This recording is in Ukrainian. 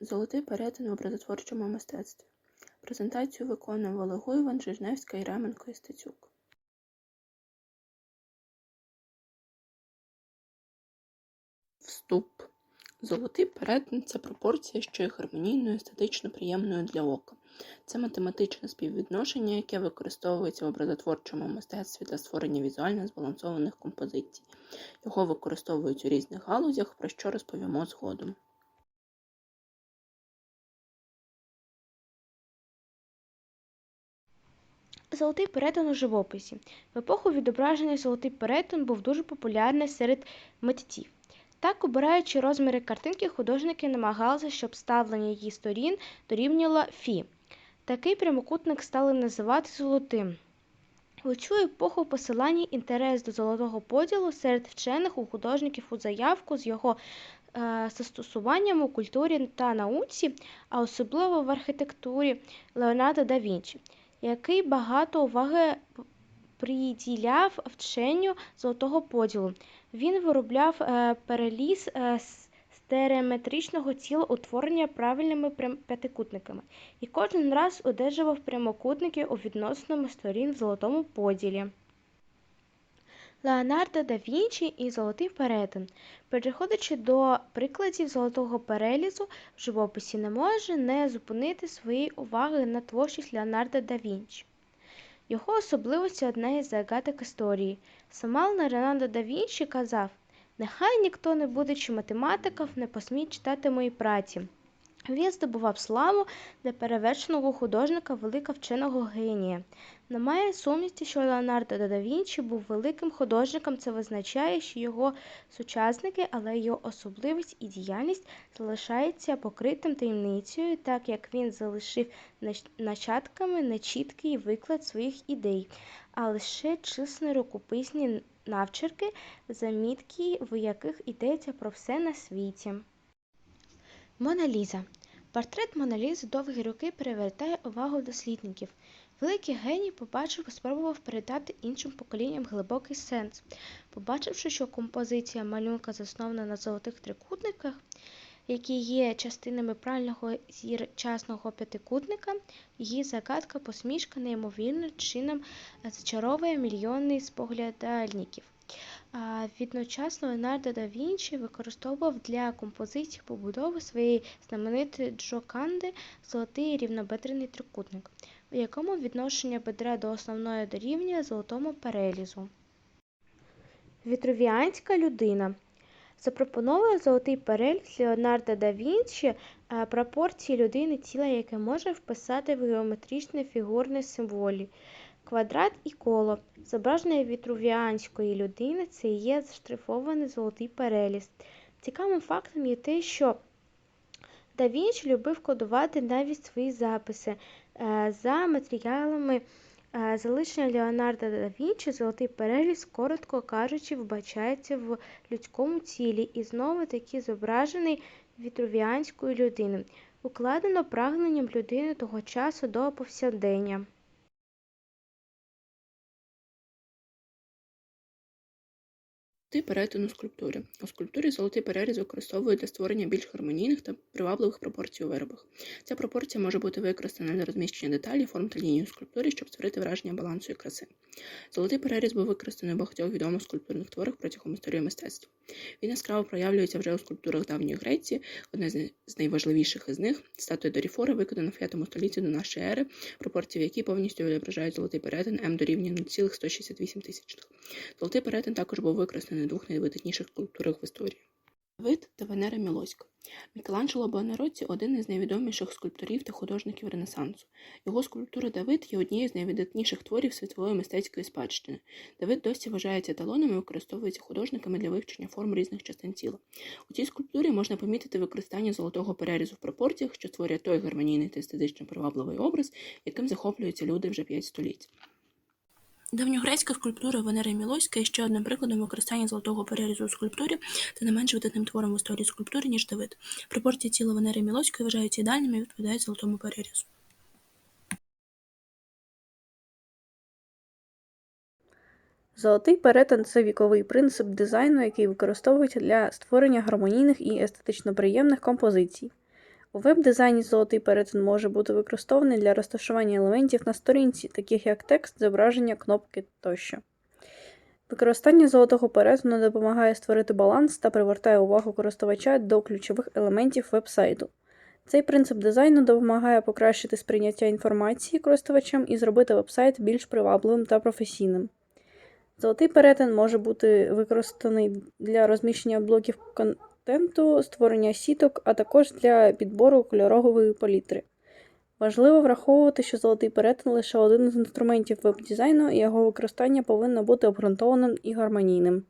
Золотий перетин в образотворчому мистецтві. Презентацію виконували Гуйван, Жижневська, Єременко і Стецюк. Вступ. Золотий перетин це пропорція, що є гармонійною, естетично приємною для ока. Це математичне співвідношення, яке використовується в образотворчому мистецтві для створення візуально збалансованих композицій. Його використовують у різних галузях, про що розповімо згодом. Золотий перетин у живописі. В епоху відображення золотий перетин був дуже популярний серед митців. Так, обираючи розміри картинки, художники намагалися, щоб ставлення її сторін дорівнювало фі. Такий прямокутник стали називати золотим. У цю епоху в посиланні інтерес до золотого поділу серед вчених у художників у заявку з його е, застосуванням у культурі та науці, а особливо в архітектурі Леонардо да Вінчі який багато уваги приділяв вченню золотого поділу. Він виробляв е, переліз е, стереометричного тіла утворення правильними п'ятикутниками і кожен раз одержував прямокутники у відносному сторін в золотому поділі. Леонардо да Вінчі і золотий перетин. Переходячи до прикладів золотого перелізу в живописі, не може не зупинити своєї уваги на творчість Леонардо да Вінчі. Його особливості одна із загадок історії. Сама Леонардо да Вінчі казав: Нехай ніхто не будучи математиком, не посміє читати мої праці. Він здобував славу для перевершеного художника велика вченого генія. Немає сумнівті, що Леонардо да Вінчі був великим художником, це визначає, що його сучасники, але його особливість і діяльність залишається покритим таємницею, так як він залишив нащадками нечіткий виклад своїх ідей, а лише чисні рукописні навчерки, замітки, в яких йдеться про все на світі. Мона Ліза. Портрет Мона Лізи довгі роки привертає увагу дослідників. Великий геній побачив і спробував передати іншим поколінням глибокий сенс. Побачивши, що композиція малюнка заснована на золотих трикутниках, які є частинами правильного зірчасного п'ятикутника, її загадка посмішка неймовірним чином зачаровує мільйони споглядальників. Відночасно Леонардо да Вінчі використовував для композиції побудови своєї знаменитої Джоканди золотий рівнобедрений трикутник, у якому відношення бедра до основної дорівнює золотому перелізу. Вітрувіанська людина запропонувала золотий переліз Леонардо да Вінчі пропорції людини тіла, яке може вписати в геометричні фігурні символі. Квадрат і коло. Зображення вітрувіанської людини це є заштрифований золотий переліз. Цікавим фактом є те, що да Вінчі любив кодувати навіть свої записи. За матеріалами залишення Леонардо да Вінчі золотий переліз, коротко кажучи, вбачається в людському тілі і знову таки зображений вітрувіанською людиною, укладено прагненням людини того часу до повсякдення. Золотий перетин у скульптурі. У скульптурі золотий переріз використовують для створення більш гармонійних та привабливих пропорцій у виробах. Ця пропорція може бути використана для розміщення деталі, форм та ліній у скульптурі, щоб створити враження балансу і краси. Золотий переріз був використаний у багатьох відомих скульптурних творах протягом історії мистецтва. Він яскраво проявлюється вже у скульптурах давньої Греції. Одне з найважливіших із них статуя Доріфора, виконана в 5 столітті до нашої ери, пропорції в якій повністю відображають золотий перетин М дорівнює 0,168 тисячних. Золотий перетин також був використаний на двох найвидатніших скульптурах в історії. Давид та Венера Мілоська. Мікеланджело Буонаротті – один із найвідоміших скульпторів та художників Ренесансу. Його скульптура Давид є однією з найвидатніших творів світової мистецької спадщини. Давид досі вважається талоном і використовується художниками для вивчення форм різних частин тіла. У цій скульптурі можна помітити використання золотого перерізу в пропорціях, що створює той гармонійний та естетично привабливий образ, яким захоплюються люди вже п'ять століть. Давньогрецька скульптура Венери Мілоська є ще одним прикладом використання золотого перерізу у скульптурі та не менш видатним твором в історії скульптури, ніж Давид. Пропорції тіла Венери Мілоської вважаються ідеальними і відповідають золотому перерізу. Золотий перетин це віковий принцип дизайну, який використовується для створення гармонійних і естетично приємних композицій. У веб-дизайні золотий перетин може бути використований для розташування елементів на сторінці, таких як текст, зображення, кнопки тощо. Використання золотого перетину допомагає створити баланс та привертає увагу користувача до ключових елементів веб-сайту. Цей принцип дизайну допомагає покращити сприйняття інформації користувачам і зробити веб-сайт більш привабливим та професійним. Золотий перетин може бути використаний для розміщення блоків контенту, створення сіток, а також для підбору кольорової палітри. Важливо враховувати, що золотий перетин лише один з інструментів веб-дизайну, і його використання повинно бути обґрунтованим і гармонійним.